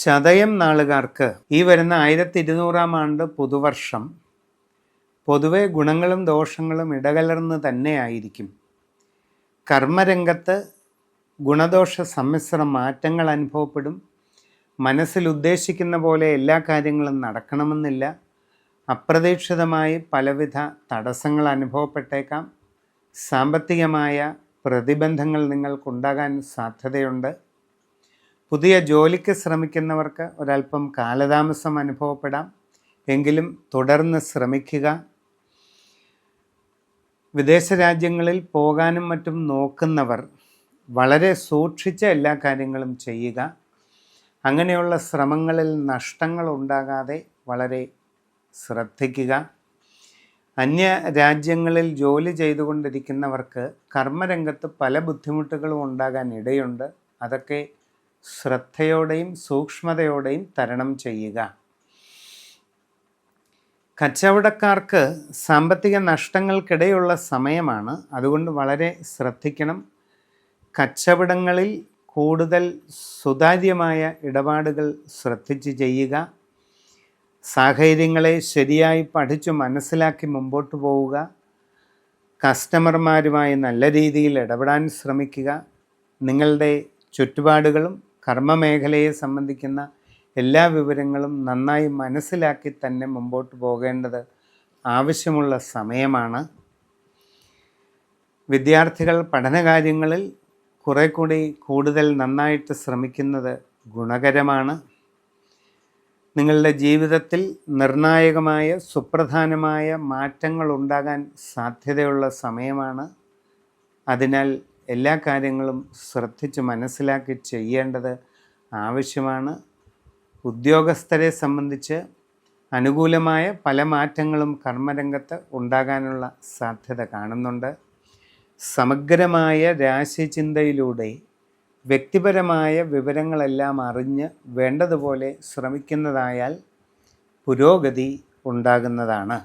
ചതയം നാളുകാർക്ക് ഈ വരുന്ന ആയിരത്തി ഇരുന്നൂറാം ആണ്ട് പുതുവർഷം പൊതുവെ ഗുണങ്ങളും ദോഷങ്ങളും ഇടകലർന്ന് തന്നെയായിരിക്കും കർമ്മരംഗത്ത് ഗുണദോഷ സമ്മിശ്ര മാറ്റങ്ങൾ അനുഭവപ്പെടും. മനസ്സിൽ ഉദ്ദേശിക്കുന്ന പോലെ എല്ലാ കാര്യങ്ങളും നടക്കണമെന്നില്ല. അപ്രതീക്ഷിതമായി പലവിധ തടസ്സങ്ങൾ അനുഭവപ്പെട്ടേക്കാം. സാമ്പത്തികമായ പ്രതിബന്ധങ്ങൾ നിങ്ങൾക്കുണ്ടാകാൻ സാധ്യതയുണ്ട്. പുതിയ ജോലിക്ക് ശ്രമിക്കുന്നവർക്ക് ഒരല്പം കാലതാമസം അനുഭവപ്പെടാം. എങ്കിലും തുടർന്ന് ശ്രമിക്കുക. വിദേശ രാജ്യങ്ങളിൽ പോകാനും മറ്റും നോക്കുന്നവർ വളരെ സൂക്ഷിച്ച എല്ലാ കാര്യങ്ങളും ചെയ്യുക. അങ്ങനെയുള്ള ശ്രമങ്ങളിൽ നഷ്ടങ്ങൾ ഉണ്ടാകാതെ വളരെ ശ്രദ്ധിക്കുക. അന്യ രാജ്യങ്ങളിൽ ജോലി ചെയ്തുകൊണ്ടിരിക്കുന്നവർക്ക് കർമ്മരംഗത്ത് പല ബുദ്ധിമുട്ടുകളും ഉണ്ടാകാൻ ഇടയുണ്ട്. അതൊക്കെ ശ്രദ്ധയോടെയും സൂക്ഷ്മതയോടെയും തരണം ചെയ്യുക. കച്ചവടക്കാർക്ക് സാമ്പത്തിക നഷ്ടങ്ങൾക്കിടെയുള്ള സമയമാണ്. അതുകൊണ്ട് വളരെ ശ്രദ്ധിക്കണം. കച്ചവടങ്ങളിൽ കൂടുതൽ സുതാര്യമായ ഇടപാടുകൾ ശ്രദ്ധിച്ച് ചെയ്യുക. സാഹചര്യങ്ങളെ ശരിയായി പഠിച്ചു മനസ്സിലാക്കി മുമ്പോട്ട് പോവുക. കസ്റ്റമർമാരുമായി നല്ല രീതിയിൽ ഇടപെടാൻ ശ്രമിക്കുക. നിങ്ങളുടെ ചുറ്റുപാടുകളും കർമ്മമേഖലയെ സംബന്ധിക്കുന്ന എല്ലാ വിവരങ്ങളും നന്നായി മനസ്സിലാക്കി തന്നെ മുമ്പോട്ട് പോകേണ്ടത് ആവശ്യമുള്ള സമയമാണ്. വിദ്യാർത്ഥികൾ പഠനകാര്യങ്ങളിൽ കുറെ കൂടി കൂടുതൽ നന്നായിട്ട് ശ്രമിക്കുന്നത് ഗുണകരമാണ്. നിങ്ങളുടെ ജീവിതത്തിൽ നിർണായകമായ സുപ്രധാനമായ മാറ്റങ്ങൾ ഉണ്ടാകാൻ സാധ്യതയുള്ള സമയമാണ്. അതിനാൽ എല്ലാ കാര്യങ്ങളും ശ്രദ്ധിച്ച് മനസ്സിലാക്കി ചെയ്യേണ്ടത് ആവശ്യമാണ്. ഉദ്യോഗസ്ഥരെ സംബന്ധിച്ച് അനുകൂലമായ പല മാറ്റങ്ങളും കർമ്മരംഗത്ത് ഉണ്ടാകാനുള്ള സാധ്യത കാണുന്നുണ്ട്. സമഗ്രമായ രാശിചിന്തയിലൂടെ വ്യക്തിപരമായ വിവരങ്ങളെല്ലാം അറിഞ്ഞ് വേണ്ടതുപോലെ ശ്രമിക്കുന്നതായാൽ പുരോഗതി ഉണ്ടാകുന്നതാണ്.